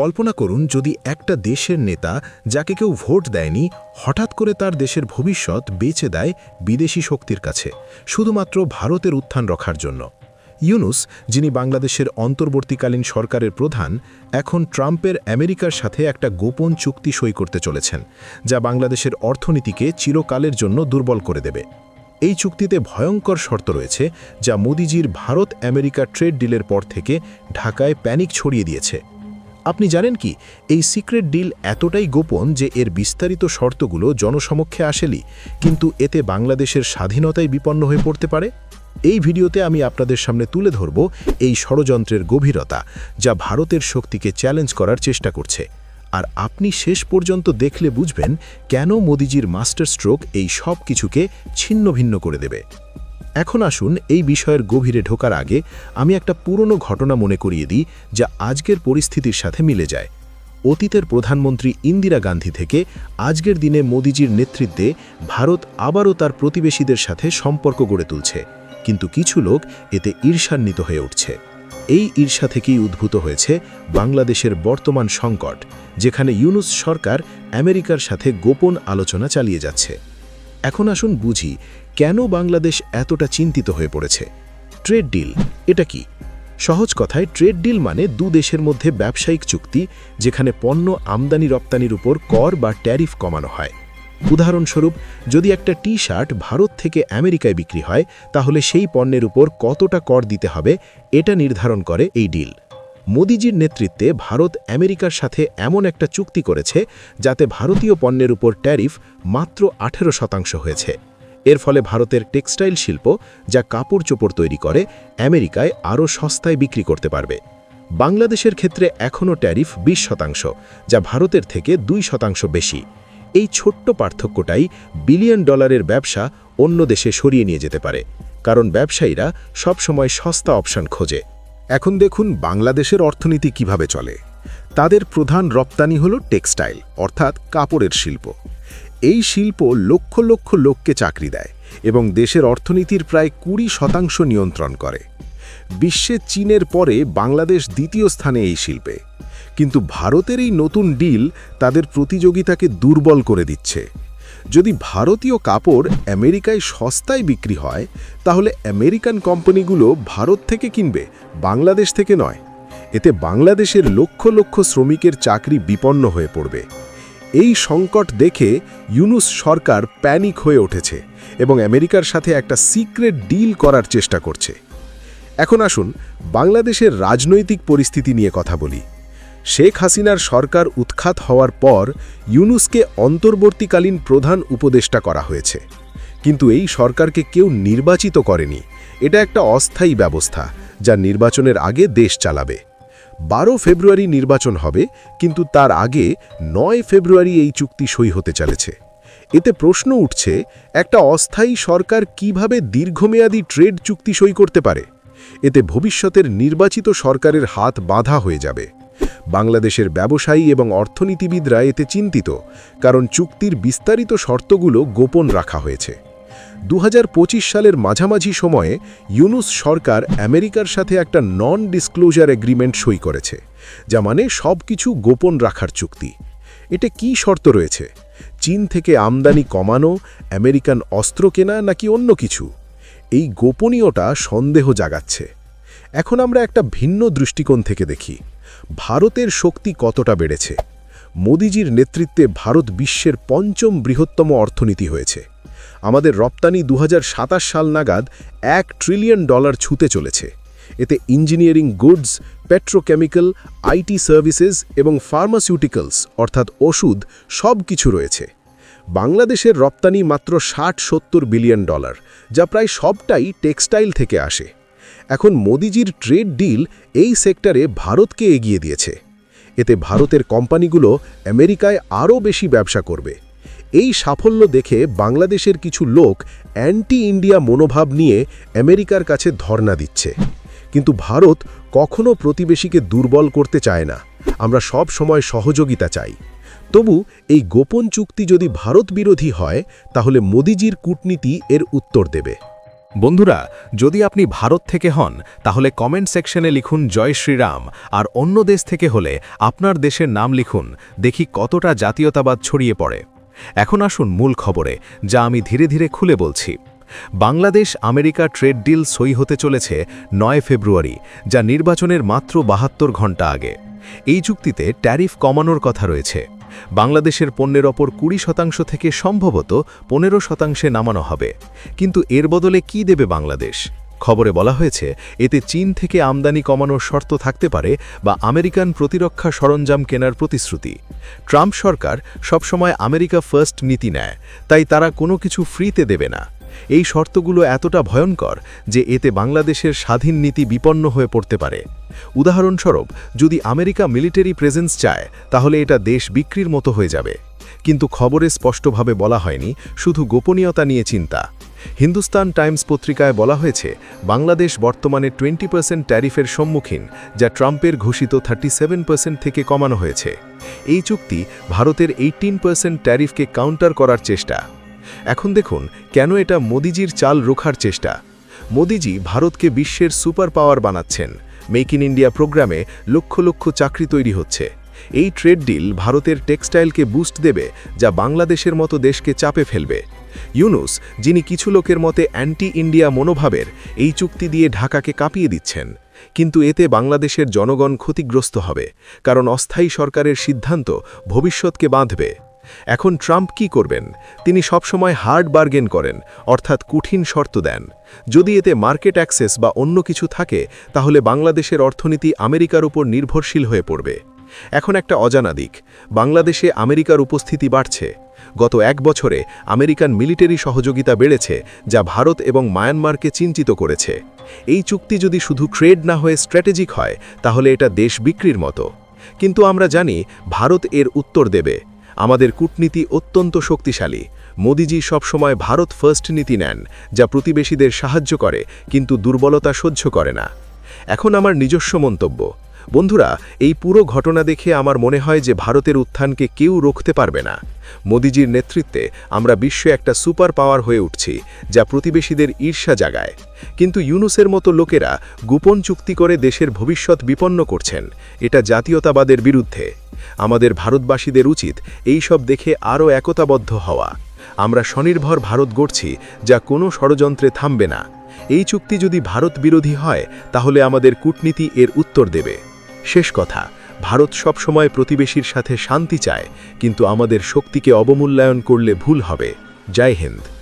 কল্পনা করুন যদি একটা দেশের নেতা যাকে কেউ ভোট দেয়নি হঠাৎ করে তার দেশের ভবিষ্যৎ বেচে দেয় বিদেশি শক্তির কাছে, শুধুমাত্র ভারতের উত্থান রখার জন্য। ইউনুস, যিনি বাংলাদেশের অন্তর্বর্তীকালীন সরকারের প্রধান, এখন ট্রাম্পের আমেরিকার সাথে একটা গোপন চুক্তি সই করতে চলেছেন, যা বাংলাদেশের অর্থনীতিকে চিরকালের জন্য দুর্বল করে দেবে। এই চুক্তিতে ভয়ঙ্কর শর্ত রয়েছে, যা মোদিজির ভারত আমেরিকা ট্রেড ডিলের পর থেকে ঢাকায় প্যানিক ছড়িয়ে দিয়েছে। আপনি জানেন কি, এই সিক্রেট ডিল এতটাই গোপন যে এর বিস্তারিত শর্তগুলো জনসমক্ষে আসেলি কিন্তু এতে বাংলাদেশের স্বাধীনতায় বিপন্ন হয়ে পড়তে পারে? এই ভিডিওতে আমি আপনাদের সামনে তুলে ধরব এই ষড়যন্ত্রের গভীরতা যা ভারতের শক্তিকে চ্যালেঞ্জ করার চেষ্টা করছে। আর আপনি শেষ পর্যন্ত দেখলে বুঝবেন কেন মোদিজির মাস্টার স্ট্রোক এই সব কিছুকে ছিন্ন ভিন্ন করে দেবে। এখন আসুন এই বিষয়ের গভীরে ঢোকার আগে আমি একটা পুরনো ঘটনা মনে করিয়ে দিই যা আজকের পরিস্থিতির সাথে মিলে যায়। অতীতের প্রধানমন্ত্রী ইন্দিরা গান্ধী থেকে আজকের দিনে মোদিজির নেতৃত্বে ভারত আবারও তার প্রতিবেশীদের সাথে সম্পর্ক গড়ে তুলছে, কিন্তু কিছু লোক এতে ঈর্ষান্বিত হয়ে উঠছে। এই ঈর্ষা থেকেই উদ্ভূত হয়েছে বাংলাদেশের বর্তমান সংকট, যেখানে ইউনুস সরকার আমেরিকার সাথে গোপন আলোচনা চালিয়ে যাচ্ছে। এখন আসুন বুঝি কেন বাংলাদেশ এতটা চিন্তিত হয়ে পড়েছে? ট্রেড ডিল, এটা কি? সহজ কথায়, ট্রেড ডিল মানে দু দেশের মধ্যে ব্যবসায়িক চুক্তি যেখানে পণ্য আমদানি রপ্তানির উপর কর বা ট্যারিফ কমানো হয়। উদাহরণস্বরূপ, যদি একটা টি শার্ট ভারত থেকে আমেরিকায় বিক্রি হয়, তাহলে সেই পণ্যের উপর কতটা কর দিতে হবে, এটা নির্ধারণ করে এই ডিল। মোদিজির নেতৃত্বে ভারত আমেরিকার সাথে এমন একটা চুক্তি করেছে, যাতে ভারতীয় পণ্যের উপর ট্যারিফ মাত্র আঠেরো শতাংশ হয়েছে। এর ফলে ভারতের টেক্সটাইল শিল্প, যা কাপড় চোপড় তৈরি করে, আমেরিকায় আরও সস্তায় বিক্রি করতে পারবে। বাংলাদেশের ক্ষেত্রে এখনও ট্যারিফ বিশ শতাংশ, যা ভারতের থেকে দুই শতাংশ বেশি। এই ছোট্ট পার্থক্যটাই বিলিয়ন ডলারের ব্যবসা অন্য দেশে সরিয়ে নিয়ে যেতে পারে, কারণ ব্যবসায়ীরা সবসময় সস্তা অপশন খোঁজে। এখন দেখুন বাংলাদেশের অর্থনীতি কীভাবে চলে। তাদের প্রধান রপ্তানি হল টেক্সটাইল, অর্থাৎ কাপড়ের শিল্প। এই শিল্প লক্ষ লক্ষ লোককে চাকরি দেয় এবং দেশের অর্থনীতির প্রায় কুড়ি শতাংশ নিয়ন্ত্রণ করে। বিশ্বে চীনের পরে বাংলাদেশ দ্বিতীয় স্থানে এই শিল্পে। কিন্তু ভারতের এই নতুন ডিল তাদের প্রতিযোগিতাকে দুর্বল করে দিচ্ছে। যদি ভারতীয় কাপড় আমেরিকায় সস্তায় বিক্রি হয়, তাহলে আমেরিকান কোম্পানিগুলো ভারত থেকে কিনবে, বাংলাদেশ থেকে নয়। এতে বাংলাদেশের লক্ষ লক্ষ শ্রমিকের চাকরি বিপন্ন হয়ে পড়বে। এই সংকট দেখে ইউনুস সরকার প্যানিক হয়ে উঠেছে এবং আমেরিকার সাথে একটা সিক্রেট ডিল করার চেষ্টা করছে। এখন আসুন বাংলাদেশের রাজনৈতিক পরিস্থিতি নিয়ে কথা বলি। শেখ হাসিনার সরকার উৎখাত হওয়ার পর ইউনুসকে অন্তর্বর্তীকালীন প্রধান উপদেষ্টা করা হয়েছে। কিন্তু এই সরকারকে কেউ নির্বাচিত করেনি। এটা একটা অস্থায়ী ব্যবস্থা যা নির্বাচনের আগে দেশ চালাবে। বারো ফেব্রুয়ারি নির্বাচন হবে, কিন্তু তার আগে নয় ফেব্রুয়ারি এই চুক্তি সই হতে চলেছে। এতে প্রশ্ন উঠছে, একটা অস্থায়ী সরকার কীভাবে দীর্ঘমেয়াদী ট্রেড চুক্তি সই করতে পারে? এতে ভবিষ্যতের নির্বাচিত সরকারের হাত বাঁধা হয়ে যাবে। বাংলাদেশের ব্যবসায়ী এবং অর্থনীতিবিদরা এতে চিন্তিত, কারণ চুক্তির বিস্তারিত শর্তগুলো গোপন রাখা হয়েছে। দু হাজার পঁচিশ সালের মাঝামাঝি সময়ে ইউনুস সরকার আমেরিকার সাথে একটা নন ডিসক্লোজার এগ্রিমেন্ট সই করেছে, যা মানে সব কিছু গোপন রাখার চুক্তি। এটা কি শর্ত রয়েছে? চীন থেকে আমদানি কমানো, আমেরিকান অস্ত্র কেনা নাকি অন্য কিছু? এই গোপনীয়তা সন্দেহ জাগাচ্ছে। এখন আমরা একটা ভিন্ন দৃষ্টিকোণ থেকে দেখি। ভারতের শক্তি কতটা বেড়েছে? মোদিজির নেতৃত্বে ভারত বিশ্বের পঞ্চম বৃহত্তম অর্থনীতি হয়েছে। আমাদের রপ্তানি দু হাজার সাতাশ সাল নাগাদ এক ট্রিলিয়ন ডলার ছুতে চলেছে। এতে engineering goods, petrochemical, IT services এবং ফার্মাসিউটিক্যালস, অর্থাৎ ওষুধ সব কিছু রয়েছে। বাংলাদেশের রপ্তানি মাত্র ষাট সত্তর বিলিয়ন ডলার, যা প্রায় সবটাই টেক্সটাইল থেকে আসে। এখন মোদিজির ট্রেড ডিল এই সেক্টরে ভারতকে এগিয়ে দিয়েছে। এতে ভারতের কোম্পানিগুলো আমেরিকায় আরও বেশি ব্যবসা করবে। এই সাফল্য দেখে বাংলাদেশের কিছু লোক অ্যান্টি ইন্ডিয়া মনোভাব নিয়ে আমেরিকার কাছে ধর্ণা দিচ্ছে। কিন্তু ভারত কখনো প্রতিবেশীকে দুর্বল করতে চায় না। আমরা সব সময় সহযোগিতা চাই। তবু এই গোপন চুক্তি যদি ভারত বিরোধী হয়, তাহলে মোদিজির কূটনীতি এর উত্তর দেবে। বন্ধুরা, যদি আপনি ভারত থেকে হন, তাহলে কমেন্ট সেকশনে লিখুন জয় শ্রীরাম, আর অন্য দেশ থেকে হলে আপনার দেশের নাম লিখুন, দেখি কতটা জাতীয়তাবাদ ছড়িয়ে পড়ে। এখন আসুন মূল খবরে, যা আমি ধীরে ধীরে খুলে বলছি। বাংলাদেশ আমেরিকা ট্রেড ডিল সই হতে চলেছে নয় ফেব্রুয়ারি, যা নির্বাচনের মাত্র বাহাত্তর ঘণ্টা আগে। এই চুক্তিতে ট্যারিফ কমানোর কথা রয়েছে। বাংলাদেশের পণ্যের ওপর কুড়ি শতাংশ থেকে সম্ভবত পনেরো শতাংশে নামানো হবে। কিন্তু এর বদলে কি দেবে বাংলাদেশ? খবরে বলা হয়েছে, এতে চীন থেকে আমদানি কমানোর শর্ত থাকতে পারে বা আমেরিকান প্রতিরক্ষা সরঞ্জাম কেনার প্রতিশ্রুতি। ট্রাম্প সরকার সবসময় আমেরিকা ফার্স্ট নীতি নেয়, তাই তারা কোনো কিছু ফ্রিতে দেবে না। এই শর্তগুলো এতটা ভয়ঙ্কর যে এতে বাংলাদেশের স্বাধীন নীতি বিপন্ন হয়ে পড়তে পারে। উদাহরণস্বরূপ, যদি আমেরিকা মিলিটারি প্রেজেন্স চায়, তাহলে এটা দেশ বিক্রির মতো হয়ে যাবে। কিন্তু খবরে স্পষ্টভাবে বলা হয়নি, শুধু গোপনীয়তা নিয়ে চিন্তা। হিন্দুস্তান টাইমস পত্রিকায় বলা হয়েছে, বাংলাদেশ বর্তমানে টোয়েন্টি পার্সেন্ট ট্যারিফের সম্মুখীন, যা ট্রাম্পের ঘোষিত থার্টি সেভেন পার্সেন্ট থেকে কমানো হয়েছে। এই চুক্তি ভারতের এইটিন পার্সেন্ট ট্যারিফকে কাউন্টার করার চেষ্টা। এখন দেখুন, কেন এটা মোদিজির চাল রোখার চেষ্টা? মোদিজি ভারতকে বিশ্বের সুপার পাওয়ার বানাচ্ছেন। মেক ইন ইন্ডিয়া প্রোগ্রামে লক্ষ লক্ষ চাকরি তৈরি হচ্ছে। এই ট্রেড ডিল ভারতের টেক্সটাইলকে বুস্ট দেবে, যা বাংলাদেশের মতো দেশকে চাপে ফেলবে। ইউনুস, যিনি কিছু লোকের মতে অ্যান্টি ইন্ডিয়া মনোভাবের, এই চুক্তি দিয়ে ঢাকাকে কাঁপিয়ে দিচ্ছেন। কিন্তু এতে বাংলাদেশের জনগণ ক্ষতিগ্রস্ত হবে, কারণ অস্থায়ী সরকারের সিদ্ধান্ত ভবিষ্যৎকে বাঁধবে। এখন ট্রাম্প কি করবেন? তিনি সবসময় হার্ড বার্গেন করেন, অর্থাৎ কঠিন শর্ত দেন। যদি এতে মার্কেট অ্যাক্সেস বা অন্য কিছু থাকে, তাহলে বাংলাদেশের অর্থনীতি আমেরিকার উপর নির্ভরশীল হয়ে পড়বে। এখন একটা অজানা দিক। বাংলাদেশে আমেরিকার উপস্থিতি বাড়ছে। গত এক বছরে আমেরিকান মিলিটারি সহযোগিতা বেড়েছে, যা ভারত এবং মায়ানমারকে চিন্তিত করেছে। এই চুক্তি যদি শুধু ট্রেড না হয়ে স্ট্র্যাটেজিক হয়, তাহলে এটা দেশ বিক্রির মতো। কিন্তু আমরা জানি, ভারত এর উত্তর দেবে। আমাদের কূটনীতি অত্যন্ত শক্তিশালী। মোদিজি সবসময় ভারত ফার্স্ট নীতি নেন, যা প্রতিবেশীদের সাহায্য করে, কিন্তু দুর্বলতা সহ্য করে না। এখন আমার নিজস্ব মন্তব্য। বন্ধুরা, এই পুরো ঘটনা দেখে আমার মনে হয় যে ভারতের উত্থানকে কেউ রুখতে পারবে না। মোদিজির নেতৃত্বে আমরা বিশ্বে একটা সুপার পাওয়ার হয়ে উঠছি, যা প্রতিবেশীদের ঈর্ষা জাগায়। কিন্তু ইউনুসের মতো লোকেরা গোপন চুক্তি করে দেশের ভবিষ্যৎ বিপন্ন করছেন, এটা জাতীয়তাবাদের বিরুদ্ধে। আমাদের ভারতবাসীদের উচিত এই সব দেখে আরও একতাবদ্ধ হওয়া। আমরা স্বনির্ভর ভারত গড়ছি, যা কোনো ষড়যন্ত্রে থামবে না। এই চুক্তি যদি ভারত বিরোধী হয়, তাহলে আমাদের কূটনীতি এর উত্তর দেবে। শেষ কথা, ভারত সবসময় প্রতিবেশীর সাথে শান্তি চায়, কিন্তু আমাদের শক্তিকে অবমূল্যায়ন করলে ভুল হবে। জয় হিন্দ।